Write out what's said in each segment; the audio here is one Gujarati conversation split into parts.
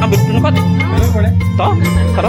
આ બીટનું ખત બરાબર પડે તો ખરો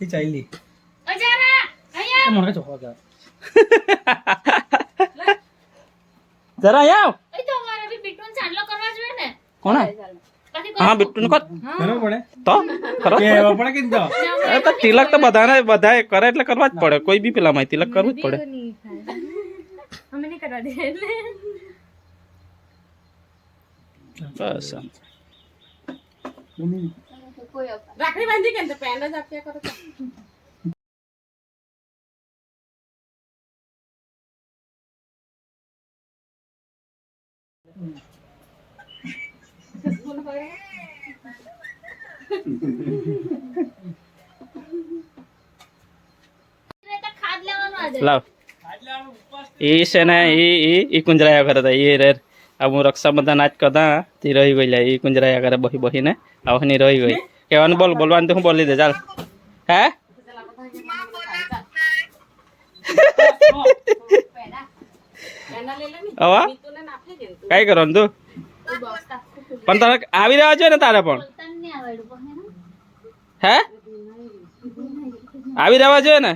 એ ચાલી ઓય, જારા, અહીંયા આવ. મને ચોખા કા જરા અહીંયા આવ ઓય, તો અમારે બી બીટનો ચાંદલો કરવા જોઈએ ને કોણ પછી હા બીટનું ખત બરાબર પડે તો ખરો બે એવા પડે કે તો એ તો તિલક તો બધાને બધાએ કરે એટલે કરવા જ પડે કોઈ બી પેલામાં તિલક કરવું જ પડે બસ રાખડી બાંધી કે ને જ આપ્યા કરો. લાવ એ છે ને એ એ કુંજરાયા કરતા એ રે આ હું રક્ષાબંધન આજ કરતા તી રહી ગઈ એ કુંજરાયા કરે બહી બહીને આવની રહી ગઈ. કહેવાનું બોલ બોલવાનું તો હું બોલી દે ચાલ. હે? લે હવા કઈ કરવાનું તું. પણ તારે આવી રહ્યા છે ને તારે પણ. હે? આવી રહ્યા છે ને?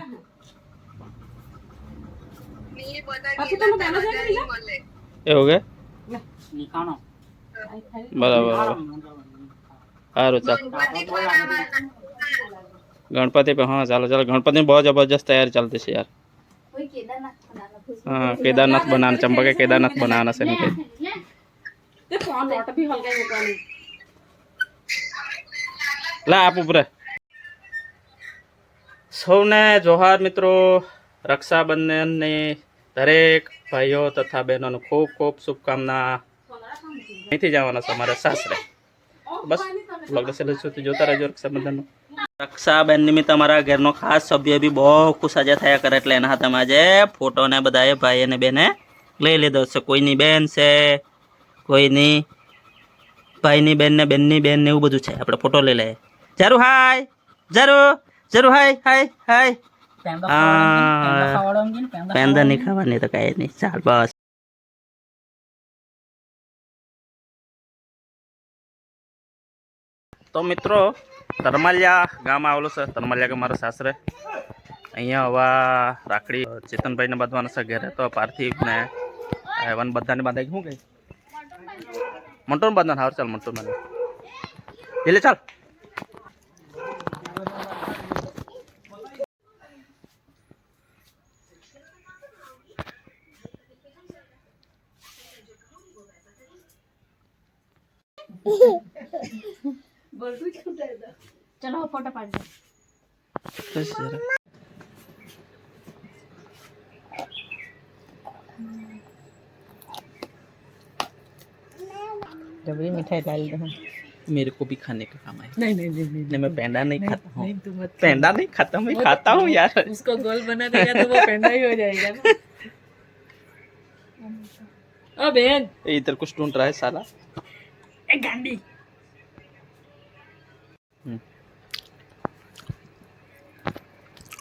એવું કે? બરાબર બરાબર સારું ચાલ ગણપતિ पे हाँ चलो चलो गणपति में बहुत जबरदस्त तैयारी चलती है यार કોઈ કેદારનાથ બનાવવાનું ખુશ્બુ. हाँ केदारनाथ बनाना चंपा के केदारनाथ बनाना से इनके લે. તે ફોન વોટર બી હલકાઈ મૂકવાની લા આપ ઉપર સૌને જોહાર મિત્રો રક્ષાબંધનની દરેક ભાઈઓ તથા બહેનોને ખૂબ ખૂબ શુભકામના અહીંથી જવાના છો અમારે સાસરે. બસ બ્લોગ સેલ સુધી જોતા રહેજો રક્ષાબંધનનું રક્ષાબેન નિમિત્તે અમારા ઘરનો ખાસ સભ્ય બી બહુ ખુશ આજે થયા કરે એટલે એના હાથમાં આજે ફોટો ને બધાએ ભાઈ અને બેને લઈ લીધો છે. કોઈની બેન છે કોઈની ભાઈની બેન ને બેનની બેન ને એવું બધું છે. આપણે ફોટો લઈ લઈએ. જરૂર હાય. જરૂર જરૂર હાય હાય હાય. હા. પેંદા નહીં ખાવાની તો કઈ નહીં. ચાલ બસ. તો મિત્રો, તરમાલિયા ગામ આવેલું છે. તરમાલિયા ગામ મારા સાસરે. અહીંયા હવા રાખડી ચેતનભાઈને બાંધવાના છે ઘેરે. તો પાર્થિવ ને એવન બધાને બાંધાય શું કહે? મંટોને બાંધવાનું, હાર ચાલ મંટો બાંધવા એટલે ચાલ. चलो फ़ोटो पाड़ दो जबरी मिठाई डाल दो। मेरे को भी खाने का काम है नहीं नहीं नहीं नहीं, मैं पेंडा नहीं, नहीं खाता हूँ। पेंडा नहीं खाता मैं खाता हूँ यार। उसको गोल बना देगा तो वो पेंडा ही हो जाएगा अब बहन इधर कुछ ढूंढ रहा है साला। Gandhi.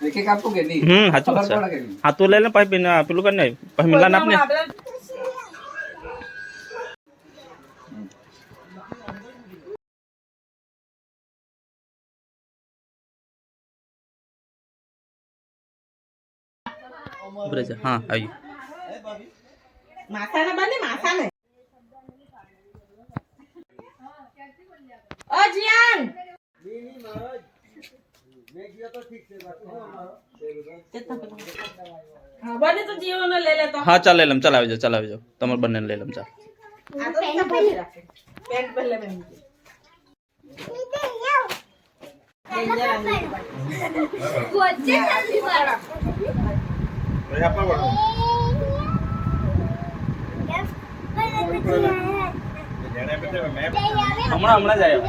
Iki kapung gini. Hmm, hatu sa. Hatu lele pa pina pilukan na pahimilan apne. Braj हाँ आइए माथा ना बने माथा में ओ जियान બને તો જીવોને લઈ લે તો હા ચાલ લઈ લમ ચાલ આવી જાઓ ચાલ આવી જાઓ તમારે બંને લઈ લમ ચાલ આ તો ત્યાં પહેરી રાખે પેન્ટ પહેલે પહેરી ગોજે જલ્દી વાળો હમણાં હમણાં જ આવ્યો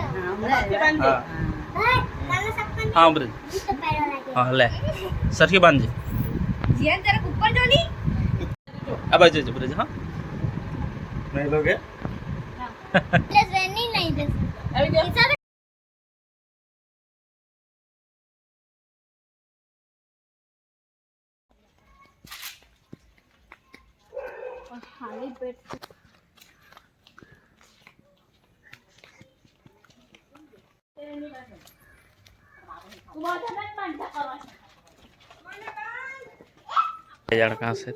હા હા ઉભરે હા લે. સરખી બાંધજે. જીયાન તારે ઉપર જો ની. આ બાજુ જ બ્રજ હા. નહીં તો કે? એટલે ટ્રેનિંગ નહીં દે Ella alcance.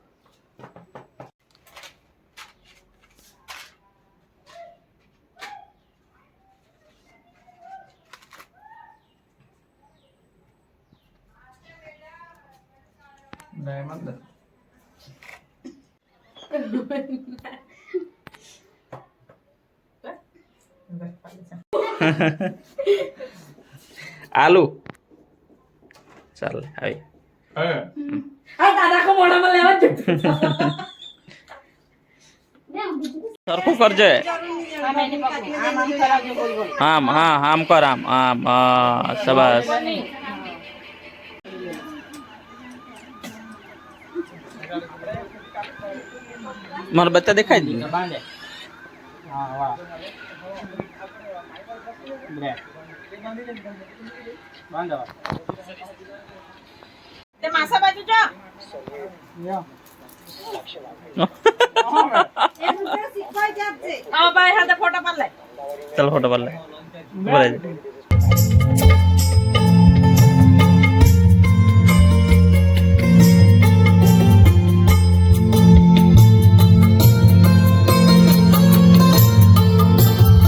જોતું ડાયમંડ આલુ ચાલે આવી હા આ દાદા કો મોઢામાં લેવા જ સરખું કરજે આમ હા આમ કર આમ આમ હા શાબાશ મારા બચ્ચા દેખાય જ નહીં. બાંધે હા વાહ બ્રેક બાંધો તે માસા બાજુ જો યો આ ભાઈ હાથે ફોટો પાડ લે ચાલ ફોટો પાડ લે ઉભો રહેજે.